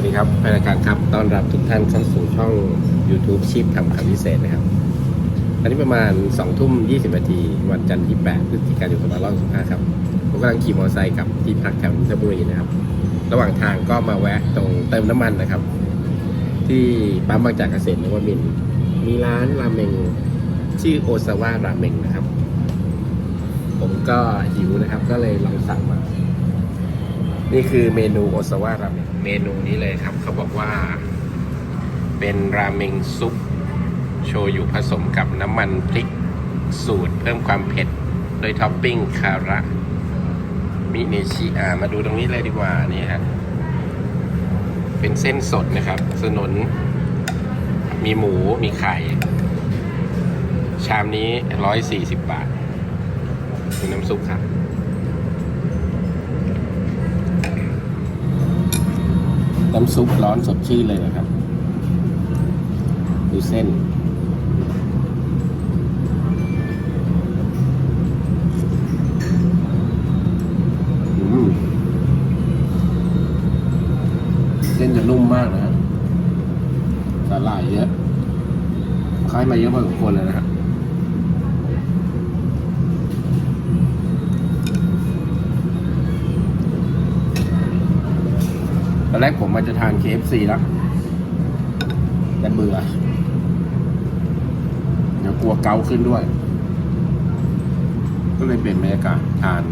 วัสดีครับแฟนรายการครับ ต้อนรับทุกท่านเข้าสู่ช่อง YouTube ชีพทำคำพิเศษนะครับ ตอนนี้ประมาณ2ทุ่ม20นาทีวันจันทร์ที่ 8 พฤศจิกายน2565ครับ ผมกำลังขี่มอเตอร์ไซค์กับที่พักแถวนนทบุรีนะครับ ระหว่างทางก็มาแวะตรงเติมน้ำมันนะครับ ที่ปั๊มบางจากเกษตรนวมิน มีร้านราเมงชื่อโอซาวะราเมงนะครับ ผมก็หิวนะครับ ก็เลยลองสั่งมา นี่คือเมนูโอซาวะราเมงเมนูนี้เลยครับ เขาบอกว่า เป็นราเมงซุป โชยุผสมกับน้ำมันพริกสูตร เพิ่มความเผ็ด โดยท็อปปิ้งคาระมิเนชิอ่ามาดูตรงนี้เลยดีกว่านี่ฮะเป็นเส้นสดนะครับสนน มีหมูมีไข่ ชามนี้ 140 บาท มีน้ำซุปครับ น้ำซุปร้อนสดชื่นเลยนะครับ ดูเส้น เส้นจะนุ่มมากนะฮะสาหร่ายเยอะคล้ายมาเยอะพอสมควรเลยนะฮะ ตอนแรกผมมันจะทาน KFC แล้วแต่เบื่อ เดี๋ยวกลัวเกาขึ้นด้วย ก็เลยเปลี่ยนบรรยากาศทาน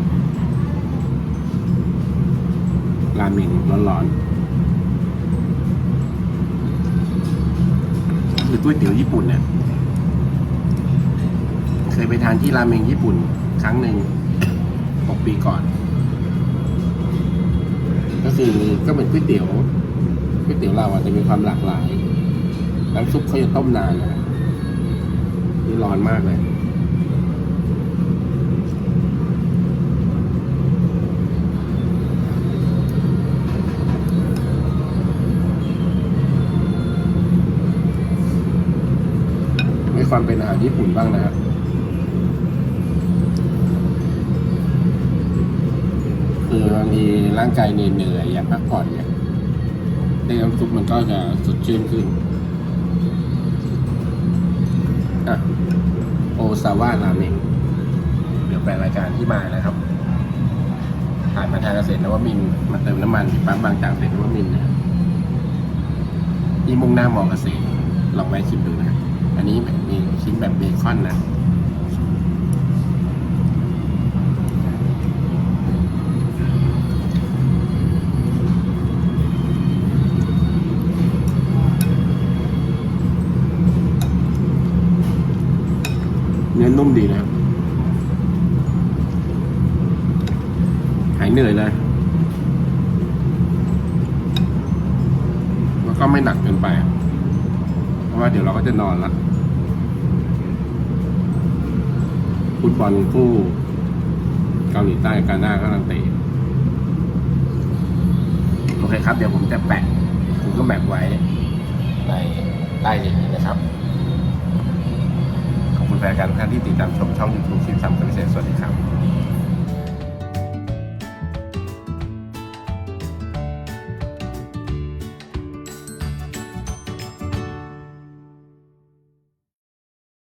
ราเมงร้อนๆหรือก๋วยเตี๋ยวญี่ปุ่นเนี่ย เคยไปทานที่ราเมงญี่ปุ่น ครั้งหนึ่งหกปีก่อน ก็คือก็เป็นก๋วยเตี๋ยวก๋วยเตี๋ยวเราอาจจะมีความหลากหลายน้ำซุปเขาจะต้มนานนะนี่ร้อนมากเลยมีความเป็นอาหารญี่ปุ่นบ้างนะครับ คือบางทีร่างกายเหนื่อยๆอยากพักผ่อนเนี่ยได้น้ำซุปมันก็จะสดชื่นขึ้นอะโอซาวะราเมงเดี๋ยวแปลรายการที่มานะครับผ่านมาทางเกษตรนวมินทร์มาเติมน้ำมันที่ปั๊มบางจากเกษตรนวมินทร์นะครับที่มุ่งหน้ามอเกษตรลองแวะชิมดูนะ อันนี้มีชิ้นแบบเบคอนนะ เนื้อนุ่มดีนะหายเหนื่อยเลยแล้วก็ไม่หนักเกินไป เพราะว่าเดี๋ยวเราก็จะนอนละฟุตบอลคู่เกาหลีใต้กาหน้ากำลังเตะโอเคครับ เดี๋ยวผมจะแปะ ผมก็แมปไว้ในใต้นี้นะครับ คุณแฟนการทุกท่านที่ติดตามชมช่อง YouTube คลิปซ้ำกันพิเศษสวัสดีครับ